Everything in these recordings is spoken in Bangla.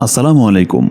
আসসালামু আলাইকুম,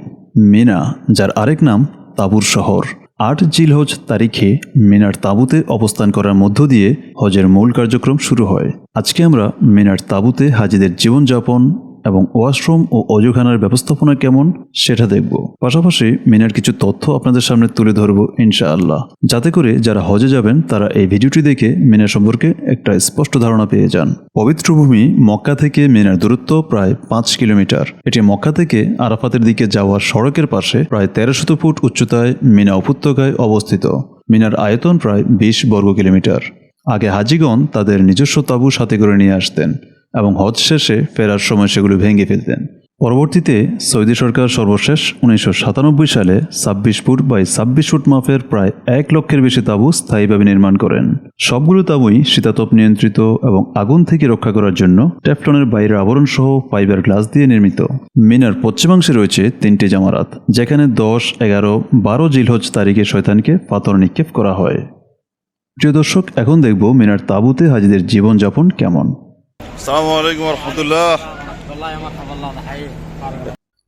মিনা, যার আরেক নাম তাবুর শহর। আট জিলহজ তারিখে মিনার তাবুতে অবস্থান করার মধ্য দিয়ে হজের মূল কার্যক্রম শুরু হয়। আজকে আমরা মিনার তাবুতে হাজিদের জীবনযাপন এবং ওয়াশরুম ও অজুখানার ব্যবস্থাপনা কেমন সেটা দেখব। পাশাপাশি মিনার কিছু তথ্য আপনাদের সামনে তুলে ধরব ইনশাআল্লাহ। যাতে করে যারা হজে যাবেন, তারা এই ভিডিওটি দেখে মিনা সম্পর্কে একটা স্পষ্ট ধারণা পেয়ে যান। পবিত্র ভূমি মক্কা থেকে মিনার দূরত্ব প্রায় পাঁচ কিলোমিটার। এটি মক্কা থেকে আরাফাতের দিকে যাওয়ার সড়কের পাশে প্রায় তেরোশত ফুট উচ্চতায় মিনা উপত্যকায় অবস্থিত। মিনার আয়তন প্রায় বিশ বর্গ কিলোমিটার। আগে হাজিগণ তাদের নিজস্ব তাঁবু সাথে করে নিয়ে আসতেন। এবং হজ শেষে ফেরার সময় সেগুলো ভেঙে ফেলতেন। পরবর্তীতে সৌদি সরকার সর্বশেষ উনিশশো সাতানব্বই সালে ছাব্বিশ ফুট বাই ছাব্বিশ ফুট মাপের প্রায় এক লক্ষের বেশি তাঁবু স্থায়ীভাবে নির্মাণ করেন। সবগুলো তাঁবুই শীতাতপ নিয়ন্ত্রিত এবং আগুন থেকে রক্ষা করার জন্য টেফলনের বাইরের আবরণ সহ ফাইবার গ্লাস দিয়ে নির্মিত। মিনার পশ্চিমাংশে রয়েছে তিনটি জামারাত, যেখানে দশ, এগারো, বারো জিলহজ তারিখে শয়তানকে পাথর নিক্ষেপ করা হয়। প্রিয় দর্শক, এখন দেখব মিনার তাঁবুতে হাজিদের জীবনযাপন কেমন।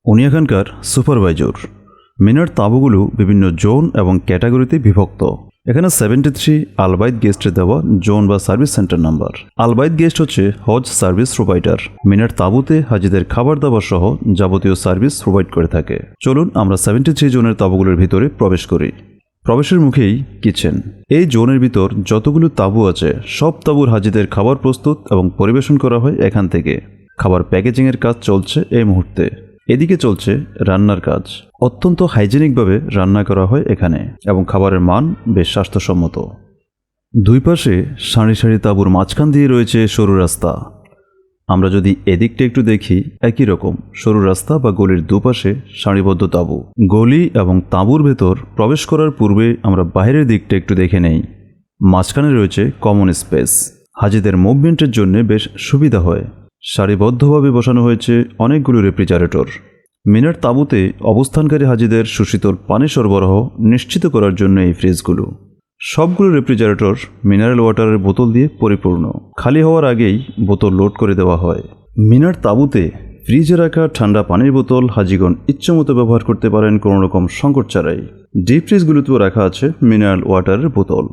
উনি এখানকার সুপারভাইজর। মিনার তাঁবুগুলো বিভিন্ন জোন এবং ক্যাটাগরিতে বিভক্ত। এখানে সেভেন্টি থ্রি আলবাইদ গেস্টে দেওয়া জোন বা সার্ভিস সেন্টার নাম্বার। আলবাইদ গেস্ট হচ্ছে হজ সার্ভিস প্রোভাইডার। মিনার তাঁবুতে হাজিদের খাবার দাবার সহ যাবতীয় সার্ভিস প্রোভাইড করে থাকে। চলুন আমরা সেভেন্টি থ্রি জোনের তাঁবুগুলোর ভিতরে প্রবেশ করি। প্রবেশের মুখেই কিচেন। এই জোনের ভিতর যতগুলো তাঁবু আছে, সব তাঁবুর হাজিদের খাবার প্রস্তুত এবং পরিবেশন করা হয় এখান থেকে। খাবার প্যাকেজিংয়ের কাজ চলছে এই মুহূর্তে। এদিকে চলছে রান্নার কাজ। অত্যন্ত হাইজেনিকভাবে রান্না করা হয় এখানে এবং খাবারের মান বেশ স্বাস্থ্যসম্মত। দুই পাশে সারি সারি তাঁবুর মাঝখান দিয়ে রয়েছে সরু রাস্তা। আমরা যদি এদিকটা একটু দেখি, একই রকম, সরু রাস্তা বা গলির দুপাশে সারিবদ্ধ তাঁবু। গলি এবং তাঁবুর ভেতর প্রবেশ করার পূর্বে আমরা বাইরের দিকটা একটু দেখে নেই। মাঝখানে রয়েছে কমন স্পেস হাজিদের মুভমেন্টের জন্য বেশ সুবিধা হয়। সারিবদ্ধভাবে বসানো হয়েছে অনেকগুলো রেফ্রিজারেটর মিনার তাঁবুতে অবস্থানকারী হাজিদের সুশীতল পানি সরবরাহ নিশ্চিত করার জন্য এই ফ্রিজগুলো সবগুলো রেফ্রিজারেটর মিনারেল ওয়াটারের বোতল দিয়ে পরিপূর্ণ। খালি হওয়ার আগেই বোতল লোড করে দেওয়া হয়। মিনার তাঁবুতে ফ্রিজে রাখা ঠান্ডা পানির বোতল হাজিগণ ইচ্ছামতো ব্যবহার করতে পারেন কোনো রকম সংকট ছাড়াই। ডিপ ফ্রিজগুলোতেও রাখা আছে মিনারেল ওয়াটারের বোতল।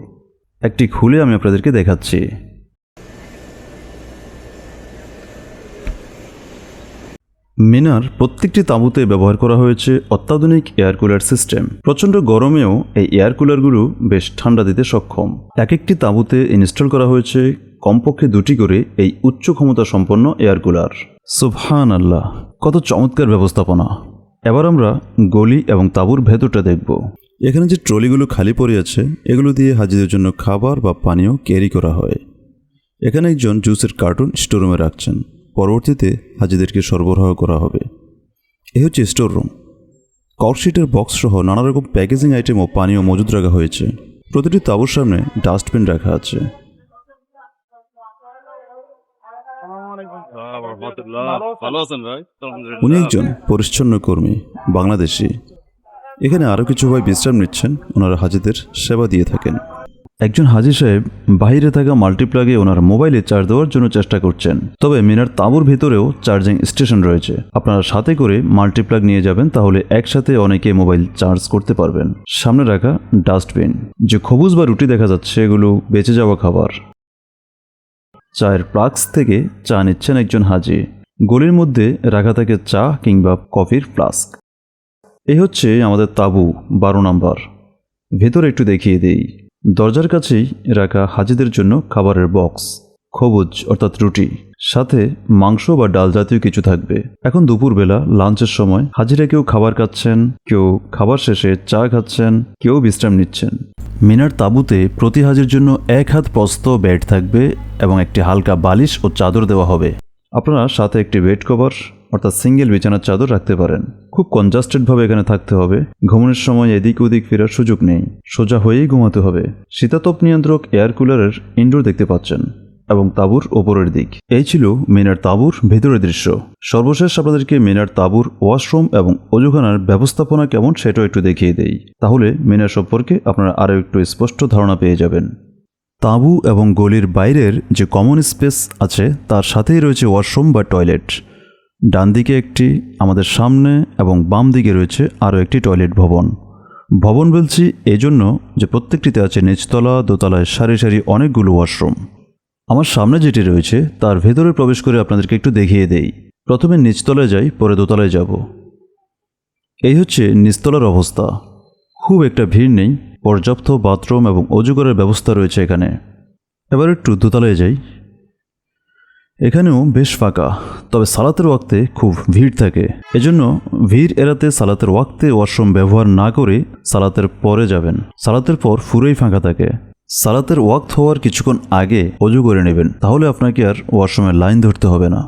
একটি খুলে আমি আপনাদেরকে দেখাচ্ছি। মিনার প্রত্যেকটি তাঁবুতে ব্যবহার করা হয়েছে অত্যাধুনিক এয়ার কুলার সিস্টেম। প্রচণ্ড গরমেও এই এয়ার কুলারগুলো বেশ ঠান্ডা দিতে সক্ষম। এক একটি তাঁবুতে ইনস্টল করা হয়েছে কমপক্ষে দুটি করে এই উচ্চ ক্ষমতা সম্পন্ন এয়ার কুলার। সুবহান আল্লাহ কত চমৎকার ব্যবস্থাপনা। এবার আমরা গলি এবং তাঁবুর ভেতরটা দেখব। এখানে যে ট্রলিগুলো খালি পড়ে আছে, এগুলো দিয়ে হাজিদের জন্য খাবার বা পানীয় ক্যারি করা হয়। এখানে একজন জুসের কার্টুন স্টোরুমে রাখছেন। পরবর্তীতে হাজিদেরকে সরবরাহ করা হবে। এ হচ্ছে স্টোর রুম। কর্কশিটের বক্স সহ নানা রকম প্যাকেজিং আইটেম ও পানীয় মজুদ রাখা হয়েছে। প্রতিটি তাবুর সামনে ডাস্টবিন রাখা আছে। উনি একজন পরিচ্ছন্ন কর্মী বাংলাদেশি। এখানে আরও কিছু ভাই বিশ্রাম নিচ্ছেন। ওনারা হাজিদের সেবা দিয়ে থাকেন। একজন হাজি সাহেব বাইরে থাকা মাল্টিপ্লাগে ওনার মোবাইলে চার্জ দেওয়ার জন্য চেষ্টা করছেন। তবে মিনার তাঁবুর ভিতরেও চার্জিং স্টেশন রয়েছে। আপনারা সাথে করে মাল্টিপ্লাগ নিয়ে যাবেন, তাহলে একসাথে অনেকে মোবাইল চার্জ করতে পারবেন। সামনে রাখা ডাস্টবিন যে খবুজ বা রুটি দেখা যাচ্ছে এগুলো বেঁচে যাওয়া খাবার। চায়ের প্লাক্স থেকে চা নিচ্ছেন একজন হাজি। গলির মধ্যে রাখা থাকে চা কিংবা কফির ফ্লাস্ক এই হচ্ছে আমাদের তাবু, বারো নাম্বার। ভেতরে একটু দেখিয়ে দিই। দরজার কাছেই রাখা হাজিদের জন্য খাবারের বক্স, খবুজ অর্থাৎ রুটি, সাথে মাংস বা ডাল জাতীয় কিছু থাকবে। এখন দুপুরবেলা লাঞ্চের সময় হাজিরা কেউ খাবার খাচ্ছেন, কেউ খাবার শেষে চা খাচ্ছেন, কেউ বিশ্রাম নিচ্ছেন। মিনার তাঁবুতে প্রতি হাজির জন্য এক হাত প্রস্ত বেড থাকবে এবং একটি হালকা বালিশ ও চাদর দেওয়া হবে। আপনারা সাথে একটি বেড কভার অর্থাৎ সিঙ্গেল বিছানার চাদর রাখতে পারেন। খুব কনজাস্টেডভাবে এখানে থাকতে হবে। ঘুমানোর সময় এদিক ওদিক ফেরার সুযোগ নেই। সোজা হয়েই ঘুমাতে হবে। শীতাতপ নিয়ন্ত্রক এয়ার কুলারের ইনডোর দেখতে পাচ্ছেন এবং তাঁবুর ওপরের দিক। এই ছিল মিনার তাঁবুর ভেতরের দৃশ্য। সর্বশেষ আপনাদেরকে মিনার তাঁবুর ওয়াশরুম এবং অজুখানার ব্যবস্থাপনা কেমন সেটাও একটু দেখিয়ে দেই। তাহলে মিনার সম্পর্কে আপনারা আরও একটু স্পষ্ট ধারণা পেয়ে যাবেন। তাঁবু এবং গলির বাইরের যে কমন স্পেস আছে, তার সাথেই রয়েছে ওয়াশরুম বা টয়লেট ডান দিকে একটি, আমাদের সামনে এবং বাম দিকে রয়েছে আরও একটি টয়লেট ভবন। ভবন বলছি এই জন্য যে প্রত্যেকটিতে আছে নিচতলা, দোতলায় সারি সারি অনেকগুলো ওয়াশরুম। আমার সামনে যেটি রয়েছে, তার ভেতরে প্রবেশ করে আপনাদেরকে একটু দেখিয়ে দেই। প্রথমে নিচতলায় যাই, পরে দোতলায় যাব। এই হচ্ছে নিচতলার অবস্থা। খুব একটা ভিড় নেই, পর্যাপ্ত বাথরুম এবং অজু করার ব্যবস্থা রয়েছে এখানে। এবার একটু দোতলায় যাই। এখানেও বেশ ফাঁকা, তবে সালাতের ওয়াক্তে খুব ভিড় থাকে। এজন্য ভিড় এড়াতে সালাতের ওয়াক্তে ওয়াশরুম ব্যবহার না করে সালাতের পরে যাবেন। সালাতের পর ফুরেই ফাঁকা থাকে। সালাতের ওয়াক্ত হওয়ার কিছুক্ষণ আগে অজু করে নেবেন, তাহলে আপনাকে আর ওয়াশরুমের লাইন ধরতে হবে না।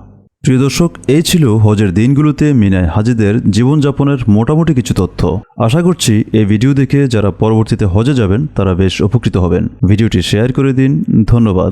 প্রিয় দর্শক, এই ছিল হজের দিনগুলোতে মিনায় হাজিদের জীবনযাপনের মোটামুটি কিছু তথ্য। আশা করছি এই ভিডিও দেখে যারা পরবর্তীতে হজে যাবেন, তারা বেশ উপকৃত হবেন। ভিডিওটি শেয়ার করে দিন। ধন্যবাদ।